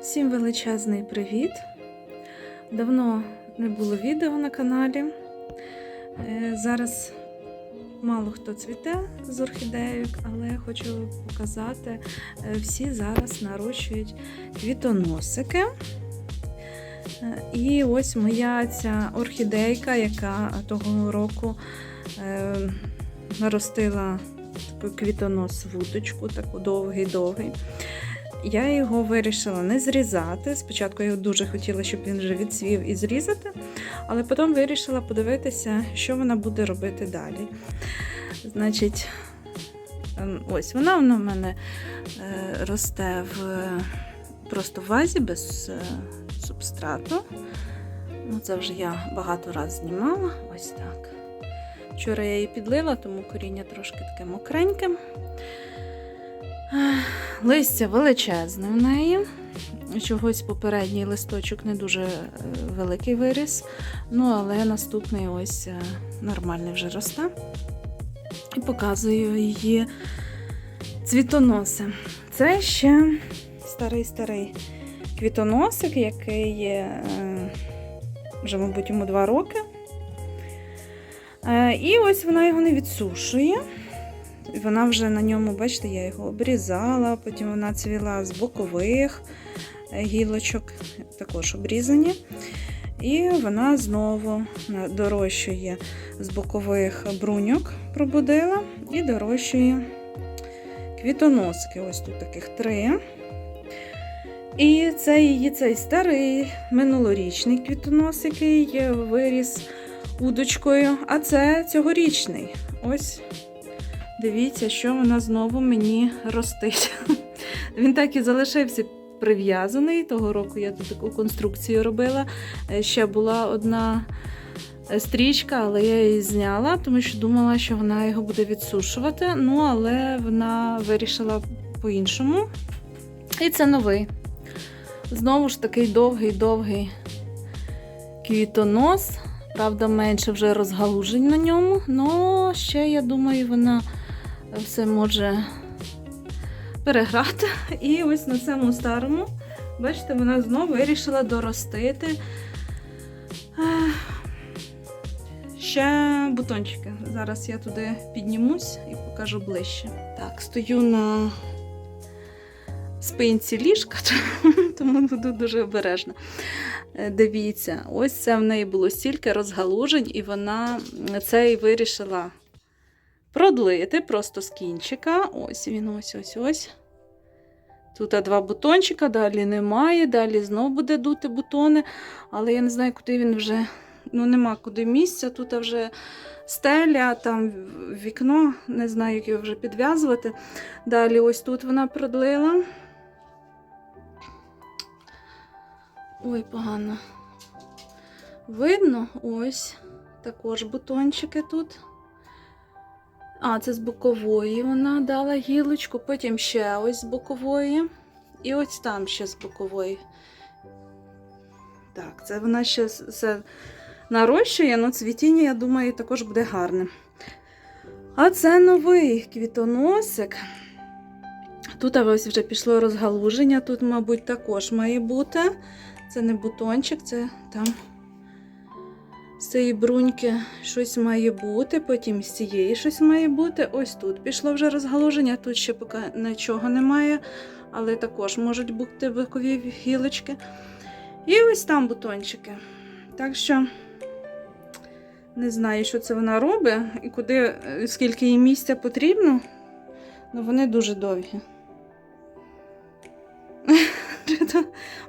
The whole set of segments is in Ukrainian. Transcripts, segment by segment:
Всім величезний привіт! Давно не було відео на каналі. Е, Зараз мало хто цвіте з орхідеїк, але хочу показати, е, всі зараз нарощують квітоносики. Е, І ось моя ця орхідейка, яка того року наростила таку квітонос вудочку, таку довгий-довгий. Я його вирішила не зрізати. Спочатку я дуже хотіла, щоб він вже відцвів і зрізати, але потім вирішила подивитися, що вона буде робити далі. Значить, ем, ось вона в мене е, росте в просто вазі без е, субстрату. Ну, це вже я багато разів знімала. Ось так. Вчора я її підлила, тому коріння трошки таке мокреньке. Листя величезне в неї. Чогось попередній листочок не дуже е, великий виріс. Ну, але наступний ось е, нормальний вже росте. І показую її цвітоноси. Це ще старий-старий квітоносик, який є е, вже, мабуть, йому два роки. І ось вона його не відсушує. Вона вже на ньому, бачите, я його обрізала, потім вона цвіла з бокових е, гілочок, також обрізані. І вона знову дорощує з бокових бруньок, пробудила і дорощує квітоноски. Ось тут таких три. І це її цей старий минулорічний квітонос, який виріс удочкою, а це цьогорічний. Ось Дивіться, що вона знову мені ростить. Він так і залишився прив'язаний. Того року я тут таку конструкцію робила. Е, Ще була одна е, стрічка, але я її зняла, тому що думала, що вона його буде відсушувати. Ну, але вона вирішила по-іншому. І це новий. Знову ж такий довгий-довгий квітонос. Правда, менше вже розгалужень на ньому, але ще, я думаю, вона все може переграти. І ось на цьому старому, бачите, вона знову вирішила доростити е, ще бутончики. Зараз я туди піднімусь і покажу ближче. Так, стою на спинці ліжка, тому буду дуже обережна. Е, Дивіться, ось це в неї було стільки розгалужень, і вона це і вирішила продлити просто з кінчика. Ось він, ось ось ось. Тут два бутончика, далі немає, далі знову буде дути бутони, але я не знаю, куди він вже. Ну, нема куди місця. Тут вже стеля, там вікно, не знаю, як його вже підв'язувати. Далі ось тут вона продлила. Ой, погано. Видно, ось також бутончики тут. А, це з бокової вона дала гілочку, потім ще ось з бокової. І ось там ще з бокової. Так, це вона ще все нарощує, але цвітіння, я думаю, також буде гарне. А це новий квітоносик. Тут ось вже пішло розгалуження, тут, мабуть, також має бути. Це не бутончик, це там з цієї бруньки щось має бути, потім з цієї щось має бути. Ось тут пішло вже розгалуження, тут ще поки нічого немає, але також можуть бути бокові гілочки. І ось там бутончики. Так що не знаю, що це вона робить і куди, скільки їй місця потрібно, але вони дуже довгі.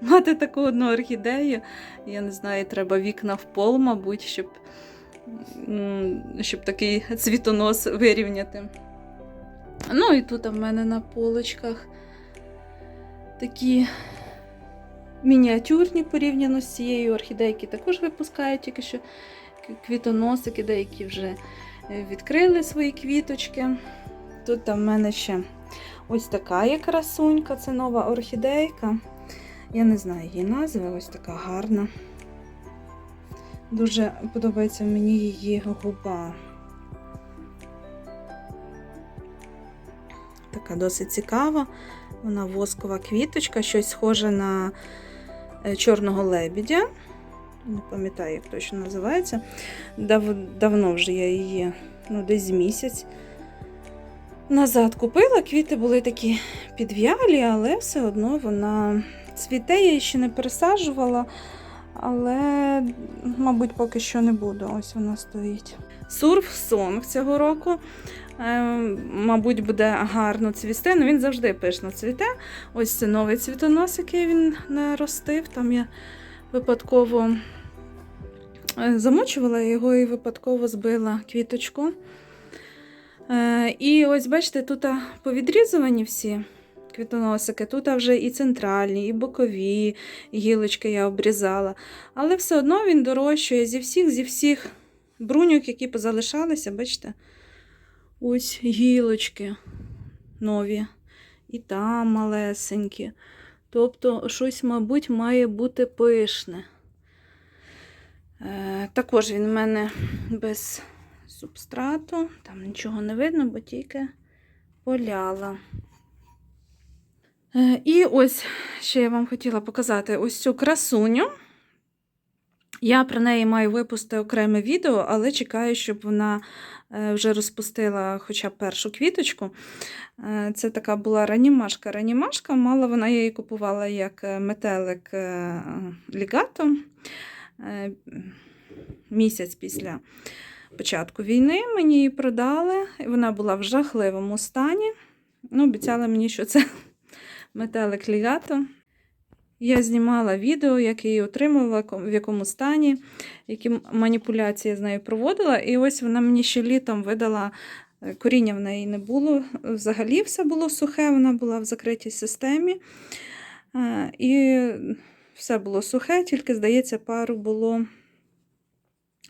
Мати таку одну орхідею, я не знаю, треба вікна в пол, мабуть, щоб, щоб такий цвітонос вирівняти. Ну і тут в мене на полочках такі мініатюрні порівняно з цією орхідейки також випускають тільки що квітоносики, деякі вже е, відкрили свої квіточки. Тут в мене ще ось така красунька, це нова орхідейка. Я не знаю її назви, ось така гарна. Дуже подобається мені її губа. Така досить цікава. Вона воскова квіточка, щось схоже на е, чорного лебідя. Не пам'ятаю, як точно називається. Дав, давно вже я її, ну, десь місяць назад купила. Квіти були такі підв'ялі, але все одно вона цвіте, я її ще не пересаджувала, але, мабуть, поки що не буду. Ось вона стоїть. Сурф сонг цього року. Е, мабуть, буде гарно цвісти. Ну, він завжди пишно цвіте. Ось це новий цвітонос, який він наростив. Там я випадково е, замочувала його і випадково збила квіточку. Е, І ось бачите, тут повідрізувані всі квітоносики. Тут вже і центральні, і бокові гілочки я обрізала. Але все одно він дорощує зі всіх, зі всіх бруньок, які позалишалися, бачите, ось гілочки нові. І там малесенькі. Тобто, щось, мабуть, має бути пишне. Е, також він в мене без субстрату, там нічого не видно, бо тільки поляла. Е, і ось ще я вам хотіла показати ось цю красуню. Я про неї маю випустити окреме відео, але чекаю, щоб вона е, вже розпустила хоча б першу квіточку. Е, Це така була ранімашка. Ранімашка, мала вона її купувала як метелик лігато місяць після початку війни. Мені її продали. Вона була в жахливому стані. Ну, обіцяли мені, що це метелик лігато. Я знімала відео, як її отримувала, в якому стані, які маніпуляції з нею проводила. І ось вона мені ще літом видала е, коріння в неї не було. Взагалі все було сухе, вона була в закритій системі. Е, І все було сухе, тільки, здається, пару було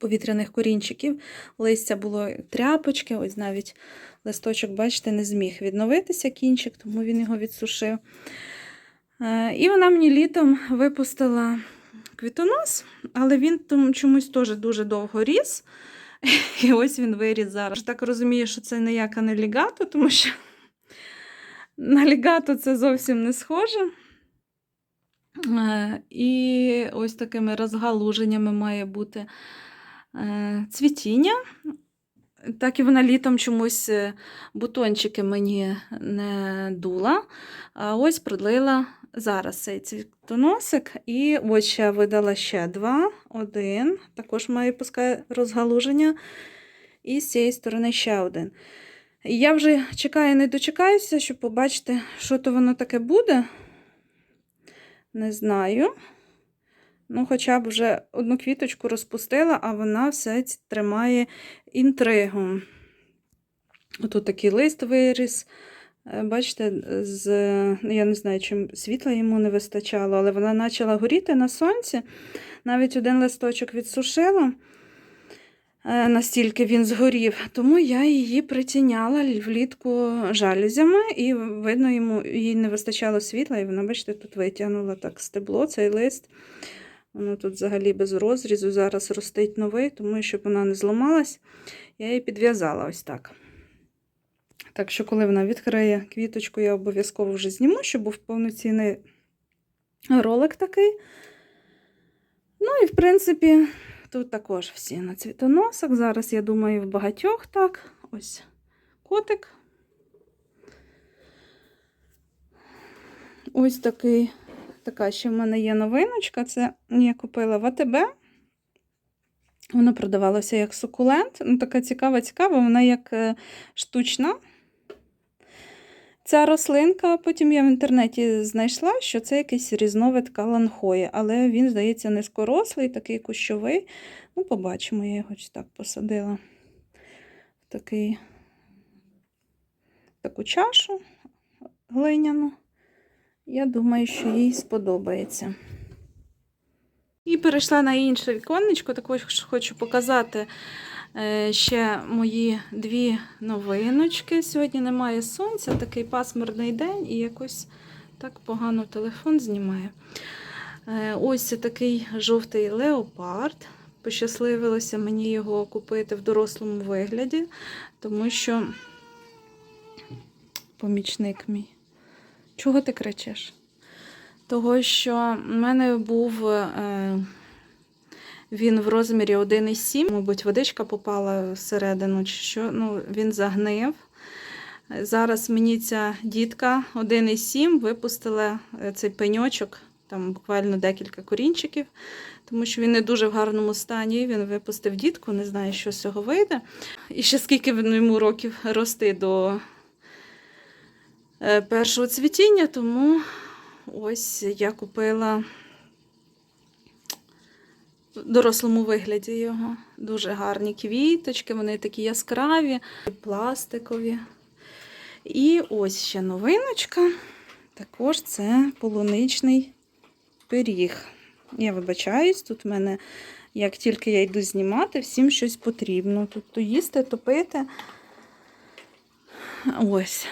повітряних корінчиків. Листя було тряпочки, ось навіть листочок, бачите, не зміг відновитися кінчик, тому він його відсушив. Е, І вона мені літом випустила квітонос, але він чомусь теж дуже довго ріс. І ось він виріс зараз. Так розумію, що це ніяка не лігато, тому що на лігато це зовсім не схоже. Е, І ось такими розгалуженнями має бути цвітіння. Так і вона літом чомусь е, бутончики мені не дула. А ось продлила зараз цей цвітоносик. І ось ще видала ще два. Один. Також має пускай розгалуження. І з цієї сторони ще один. Я вже чекаю, не дочекаюся, щоб побачити, що то воно таке буде. Не знаю. Ну, хоча б вже одну квіточку розпустила, а вона все тримає інтригу. Отут такий лист виріс. Е, Бачите, з, ну, я не знаю, чим світла йому не вистачало, але вона почала горіти на сонці. Навіть один листочок відсушила, е, настільки він згорів. Тому я її притіняла влітку жалюзями, і видно, йому їй не вистачало світла, і вона, бачите, тут витягнула так стебло, цей лист. Воно тут взагалі без розрізу. Зараз ростить новий, тому щоб вона не зламалась, я її підв'язала ось так. Так що, коли вона відкриє квіточку, я обов'язково вже зніму, щоб був повноцінний ролик такий. Ну і, в принципі, тут також всі на цвітоносах. Зараз, я думаю, в багатьох так. Ось котик. Ось такий, така ще в мене є новиночка. Це я купила в АТБ. Вона продавалася як сукулент. Ну, така цікава, цікава, вона як е, штучна. Ця рослинка, потім я в інтернеті знайшла, що це якийсь різновид каланхої, але він, здається, низькорослий, такий кущовий. Ну, побачимо, я його так посадила в таку чашу глиняну. Я думаю, що їй сподобається. І перейшла на інше віконечко, також хочу показати е, ще мої дві новиночки. Сьогодні немає сонця, такий пасмурний день і якось так погано телефон знімає. Е, Ось такий жовтий леопард. Пощасливилося мені його купити в дорослому вигляді, тому що помічник мій Чого ти кричиш? Того, що в мене був е, він в розмірі 1,7, мабуть, водичка попала всередину, чи що. Ну, він загнив. Зараз мені ця дітка 1,7 випустила е, цей пеньочок, там буквально декілька корінчиків, тому що він не дуже в гарному стані. Він випустив дітку, не знаю, що з цього вийде. І ще скільки йому років рости до першого цвітіння, тому ось я купила в дорослому вигляді його. Дуже гарні квіточки, вони такі яскраві, пластикові. І ось ще новиночка. Також це полуничний пиріг. Я вибачаюсь, тут в мене, як тільки я йду знімати, всім щось потрібно. Тут то їсти, то пити. Ось.